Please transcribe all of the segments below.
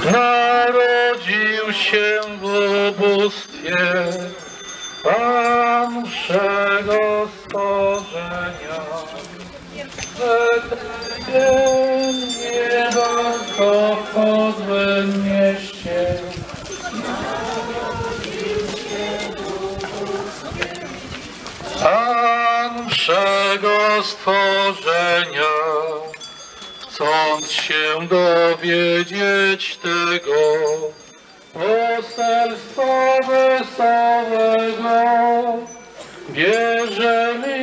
Narodził się w ubóstwie Pan wszego stworzenia. Betlejem nieba to w podłym mieście. Pan wszego stworzenia, chcąc się dowiedzieć tego, poselstwa wesołego, bierzemy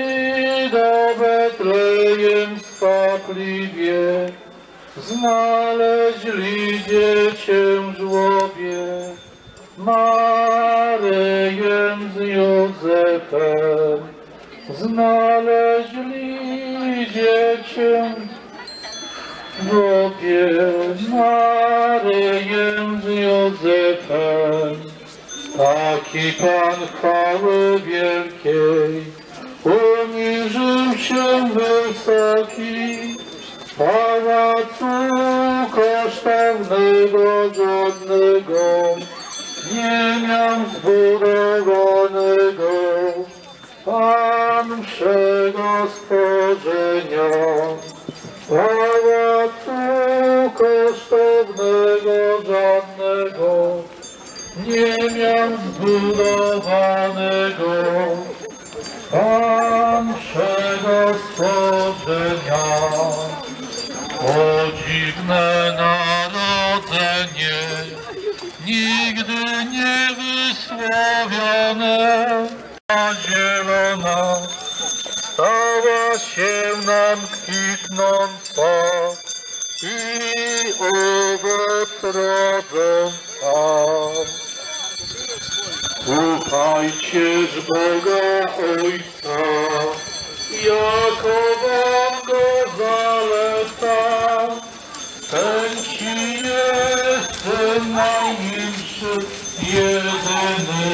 do Betlejem skwapliwie, znaleźli dziecię w żłobie, Maryjem z Józefem, znaleźli dziecię w żłobie, Maryjem z Józefem. Taki Pan chwały wielkiej, uniżył się wysoki, z pałacu kosztownego żadnego, nie miał zbudowanego. Pan wszego stworzenia, zbudowanego. Pan stworzenia, o dziwne narodzenie, nigdy nie wysławione, a zielona stała się nam kwitnąca i owoc rodząca. Słuchajcie z Boga Ojca, jako wam go zaleca. Ten ci jest ten najmilszy, jedyny,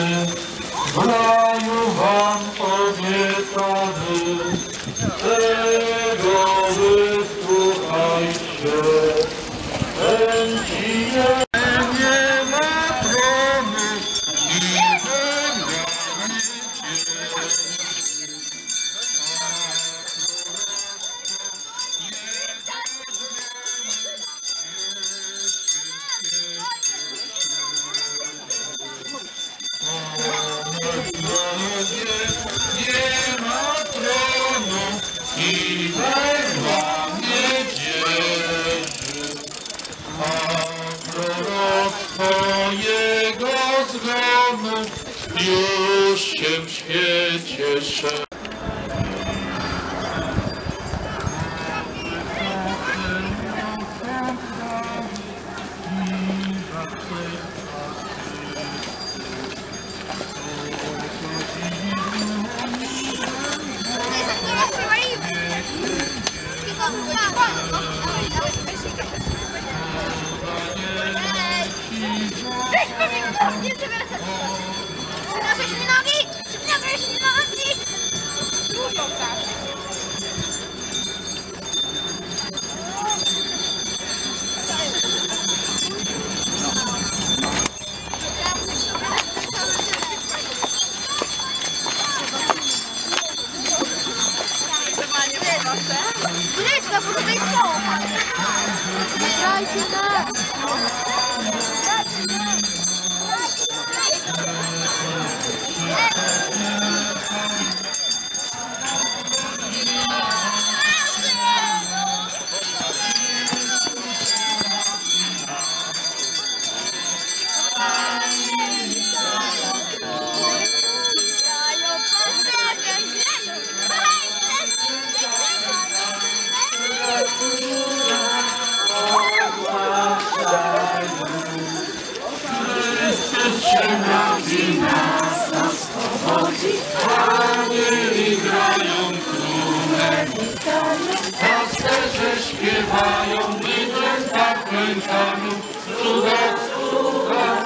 w raju wam obiecany. Tego wysłuchajcie. Już się w świecie szerzy. Przynoszę śminogi! Śminogi, śminogi! Lubią tak. Gryźka, bo tutaj są! Dajcie nam! Dajcie nam! Yeah. Befreiung, Friedens, Waffen, Vernunft, Zuwachs, Zuwachs.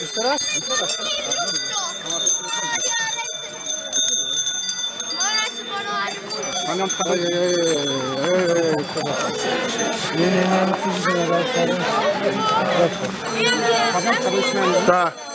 Jeszcze raz? Pamiątka do... Nie, nie, nie, no przecież nie, zaraz, zaraz. Pamiątka do śmiania. Tak. Chwała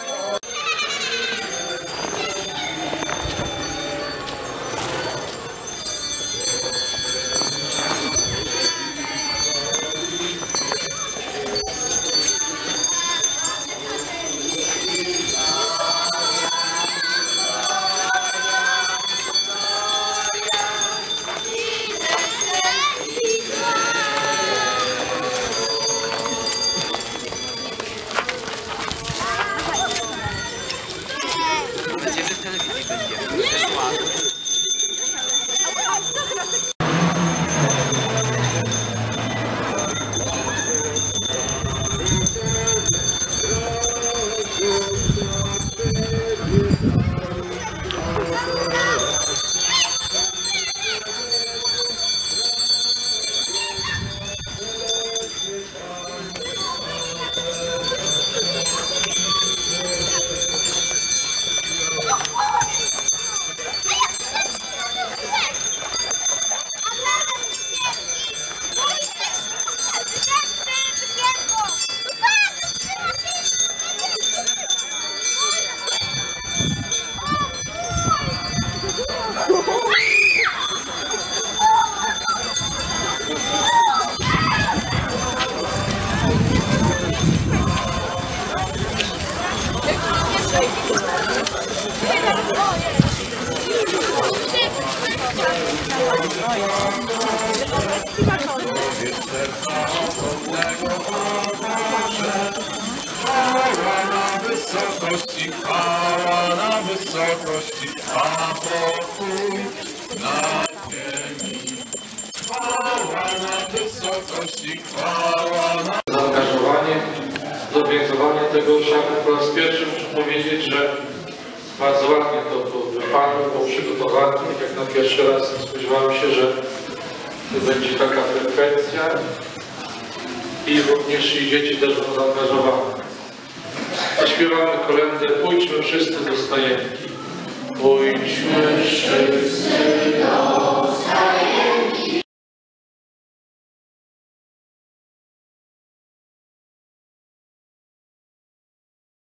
wysokości, chwała na wysokości, a pokój na ziemi. Chwała na wysokości, chwała na zaangażowanie, zorganizowanie tego osiadku. Po raz pierwszy muszę powiedzieć, że bardzo ładnie to wypadło, było przygotowane. Jak na pierwszy raz spodziewałem się, że będzie taka frekwencja i również i dzieci też będą zaangażowane. Zaśpiewamy kolędę Pójdźmy wszyscy do stajenki. Pójdźmy wszyscy do